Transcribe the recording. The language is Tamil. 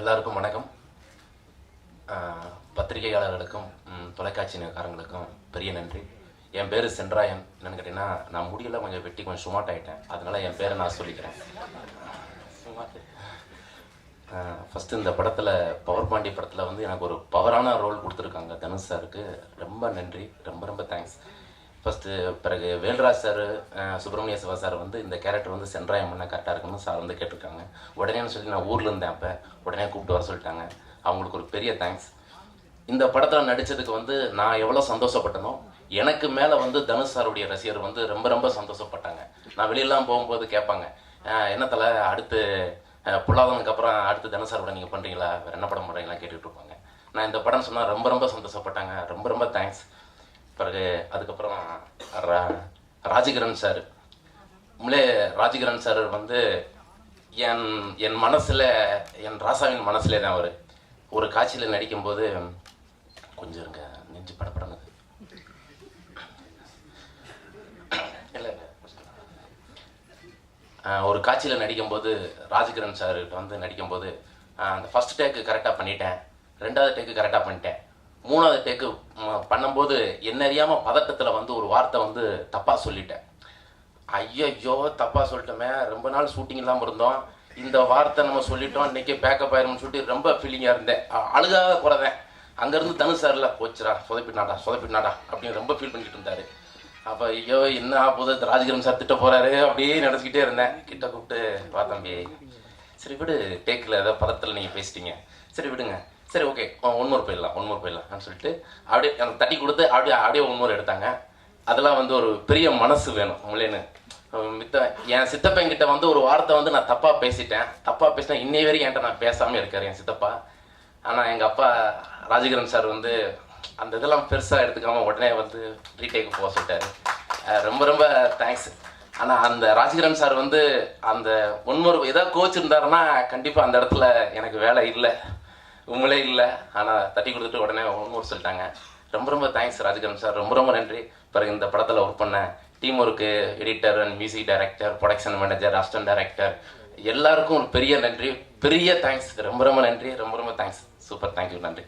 எல்லாருக்கும் வணக்கம். பத்திரிகையாளர்களுக்கும் தொலைக்காட்சி தொலைக்காட்சிக்காரங்களுக்கும் பெரிய நன்றி. என் பேர் சென்றாயன். என்னன்னு கேட்டிங்கன்னா நான் முடியெல்லாம் கொஞ்சம் வெட்டி கொஞ்சம் சுமாட் ஆகிட்டேன் அதனால என் பேரை நான் சொல்லிக்கிறேன். ஃபஸ்ட்டு இந்த படத்தில் பவர் பாண்டி படத்தில் வந்து எனக்கு ஒரு பவரான ரோல் கொடுத்துருக்காங்க தனுஷ் சாருக்கு. ரொம்ப நன்றி. ரொம்ப ரொம்ப தேங்க்ஸ் ஃபஸ்ட்டு பிறகு வேல்ராஜ் சார் சுப்பிரமணிய சிவா சார் வந்து இந்த கேரக்டர் வந்து சென்றாயம் பண்ணால் கரெக்டாக இருக்குன்னு சார் வந்து கேட்டிருக்காங்க. உடனேன்னு சொல்லி நான் ஊரில் இருந்தேன் அப்போ. உடனே கூப்பிட்டு வர சொல்லிட்டாங்க. அவங்களுக்கு ஒரு பெரிய தேங்க்ஸ் இந்த படத்தில் நடித்ததுக்கு வந்து நான் எவ்வளோ சந்தோஷப்பட்டனோ எனக்கு மேலே வந்து தனுஷ் சாருடைய ரசிகர் வந்து ரொம்ப ரொம்ப சந்தோஷப்பட்டாங்க. நான் வெளியெல்லாம் போகும்போது கேட்பாங்க என்ன தலை அடுத்து புல்லாதனுக்கு அப்புறம் அடுத்து தனுஷ் சாரோட நீங்கள் பண்ணுறீங்களா வேறு என்ன படம் பண்ணுறீங்களா கேட்டுட்டு இருப்பாங்க. நான் இந்த படம் சொன்னால் ரொம்ப ரொம்ப சந்தோஷப்பட்டாங்க. ரொம்ப ரொம்ப தேங்க்ஸ் பிறகு அதுக்கப்புறம் ரா ராஜகிரண் சார். உண்மையிலே ராஜகிரண் சார் வந்து என் என் மனசில் என் ராசாவின் மனசுலே தான் அவர். ஒரு காட்சியில் நடிக்கும்போது கொஞ்சம் இருங்க நெஞ்சு படப்படனது. இல்லை ஒரு காட்சியில் நடிக்கும்போது ராஜகிரண் சார்கிட்ட வந்து நடிக்கும்போது அந்த ஃபஸ்ட் டேக்கு கரெக்டாக பண்ணிட்டேன். ரெண்டாவது டேக்கு கரெக்டாக பண்ணிட்டேன். மூணாவது டேக்கு பண்ணும்போது என்ன அறியாமல் பதட்டத்தில் வந்து ஒரு வார்த்தை வந்து தப்பாக சொல்லிட்டேன். ஐயோ தப்பாக சொல்லிட்டோமே. ரொம்ப நாள் ஷூட்டிங் இல்லாமல் இருந்தோம். இந்த வார்த்தை நம்ம சொல்லிட்டோம். இன்னைக்கு பேக்கப் ஆயிரும்னு சொல்லிட்டு ரொம்ப ஃபீலிங்காக இருந்தேன். அழுகாத போகிறதேன் அங்கேருந்து தனு சாரில் போச்சுடா சொதப்பினாடா சொதப்பினாடா அப்படின்னு ரொம்ப ஃபீல் பண்ணிட்டு இருந்தார். அப்போ ஐயோ என்ன ஆகுது? ராஜகிரம் சார் திட்ட போகிறாரு அப்படியே நினச்சிக்கிட்டே இருந்தேன். கிட்ட கூப்பிட்டு பார்த்தம்பி தம்பி. சரி விடு டேக்கில் ஏதோ பதத்தில் நீங்கள் பேசிட்டீங்க. சரி விடுங்க. சரி ஓகே ஒன் மோர் போயிடலாம் ஒன் மோர் போயிடலாம்னு சொல்லிட்டு அப்படியே எனக்கு தட்டி கொடுத்து அப்படியே அப்படியே ஒன் மோர் எடுத்தாங்க. அதெல்லாம் வந்து ஒரு பெரிய மனசு வேணும் உங்களேன்னு மித்த என் சித்தப்பன் கிட்ட வந்து ஒரு வார்த்தை வந்து நான் தப்பாக பேசிட்டேன். தப்பாக பேசினேன் இன்னை வரைக்கும் என்கிட்ட நான் பேசாமல் இருக்காரு என் சித்தப்பா. ஆனால் எங்கள் அப்பா ராஜகிரன் சார் வந்து அந்த இதெல்லாம் பெருசாக எடுத்துக்காமல் உடனே வந்து ரீடேக்கு போக சொல்லிட்டாரு. ரொம்ப ரொம்ப தேங்க்ஸ் ஆனால் அந்த ராஜகிரன் சார் வந்து அந்த ஒன்மொரு ஏதாவது கோச் இருந்தாருன்னா கண்டிப்பாக அந்த இடத்துல எனக்கு வேலை இல்லை. உங்களே இல்லை. ஆனால் தட்டி கொடுத்துட்டு உடனே ஒன்று சொல்லிட்டாங்க. ரொம்ப ரொம்ப தேங்க்ஸ் ராஜகிரண் சார் ரொம்ப ரொம்ப நன்றி. பிறகு இந்த படத்தில் ஒர்க் பண்ண team work editor and music director production manager assistant director எல்லாருக்கும் ஒரு பெரிய நன்றி. பெரிய தேங்க்ஸ் ரொம்ப ரொம்ப நன்றி. ரொம்ப ரொம்ப தேங்க்ஸ் சூப்பர் தேங்க்யூ நன்றி.